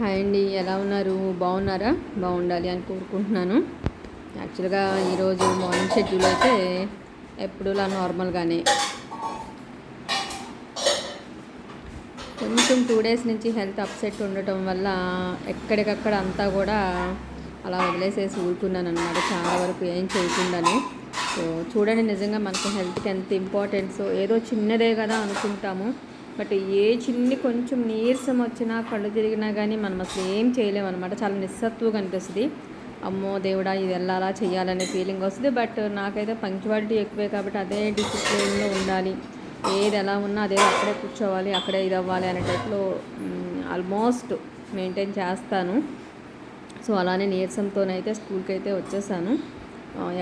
Hi అండి ఎలా ఉన్నారు? బాగున్నారా? బాగుండాలి అని కోరుకుంటున్నాను. యాక్చువల్గా ఈరోజు మార్నింగ్ షెడ్యూల్ అయితే ఎప్పుడులా నార్మల్గానే. కొంచెం టూ డేస్ నుంచి హెల్త్ అప్సెట్ ఉండటం వల్ల ఎక్కడికక్కడ అంతా కూడా అలా వదిలేసేసి ఊరుకున్నాను అనమాట చాలా వరకు ఏం చేయకుండానే. సో చూడండి నిజంగా మనకు హెల్త్కి ఎంత ఇంపార్టెన్సో ఏదో చిన్నదే కదా అనుకుంటాము. బట్ ఏ చిన్ని కొంచెం నీరసం వచ్చినా కళ్ళు తిరిగినా కానీ మనం అసలు ఏం చేయలేము అనమాట చాలా నిస్సత్వంగా అనిపిస్తుంది. అమ్మో దేవుడా ఇది వెళ్ళాలా చేయాలనే ఫీలింగ్ వస్తుంది. బట్ నాకైతే పంక్చువాలిటీ ఎక్కువే కాబట్టి అదే డిసిప్లిన్లో ఉండాలి. ఏది ఎలా ఉన్నా అదే అక్కడే కూర్చోవాలి అక్కడే ఇది అవ్వాలి అనే టైప్లో ఆల్మోస్ట్ మెయింటైన్ చేస్తాను. సో అలానే నీరసంతోనైతే స్కూల్కి అయితే వచ్చేసాను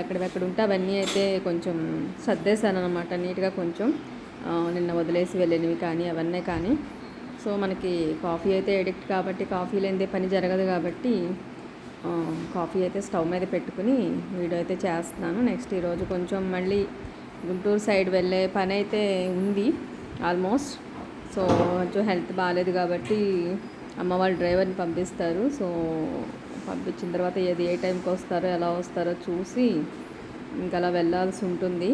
ఎక్కడెక్కడ ఉంటే అవన్నీ అయితే కొంచెం సర్దేశాను అనమాట నీట్గా కొంచెం. నిన్న వదిలేసి వెళ్ళినవి కానీ అవన్నీ కానీ. సో మనకి కాఫీ అయితే ఎడిక్ట్ కాబట్టి కాఫీ లేనిదే పని జరగదు కాబట్టి కాఫీ అయితే స్టవ్ మీద పెట్టుకుని వీడియో అయితే చేస్తున్నాను. నెక్స్ట్ ఈరోజు కొంచెం మళ్ళీ గుంటూరు సైడ్ వెళ్ళే పని అయితే ఉంది ఆల్మోస్ట్. సో కొంచెం హెల్త్ బాగాలేదు కాబట్టి అమ్మ వాళ్ళు డ్రైవర్ని పంపిస్తారు. సో పంపించిన తర్వాత ఏది ఏ టైంకి వస్తారో ఎలా వస్తారో చూసి ఇంకా అలా వెళ్ళాల్సి ఉంటుంది.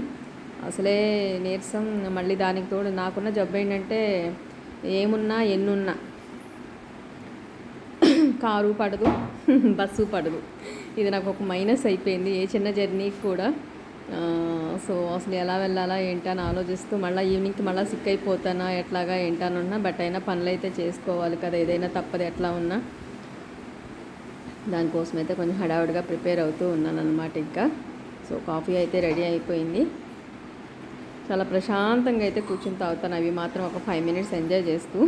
అసలే నీరసం మళ్ళీ దానికి తోడు నాకున్న జబ్బు ఏంటంటే ఏమున్నా ఎన్నున్నా. కారు పడదు బస్సు పడదు. ఇది నాకు ఒక మైనస్ అయిపోయింది ఏ చిన్న జర్నీకి కూడా. సో అసలు ఎలా వెళ్ళాలా ఏంటని ఆలోచిస్తూ మళ్ళీ ఈవినింగ్కి మళ్ళీ సిక్ అయిపోతానా ఎట్లాగా ఏంటనున్నా బట్ అయినా పనులు అయితే చేసుకోవాలి కదా ఏదైనా తప్పదు ఎట్లా ఉన్నా. దానికోసం అయితే కొంచెం హడావుడిగా ప్రిపేర్ అవుతూ ఉన్నాను అనమాట ఇంకా. సో కాఫీ అయితే రెడీ అయిపోయింది. చాలా ప్రశాంతంగా అయితే కూర్చుని తాగుతాను. అవి మాత్రం ఒక ఫైవ్ మినిట్స్ ఎంజాయ్ చేస్తూ.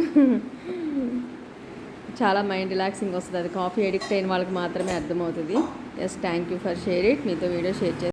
చాలా మైండ్ రిలాక్సింగ్ వస్తుంది. అది కాఫీ ఎడిక్ట్ అయిన వాళ్ళకి మాత్రమే అర్థమవుతుంది. Yes thank you for share it మీతో వీడియో షేర్ చేసి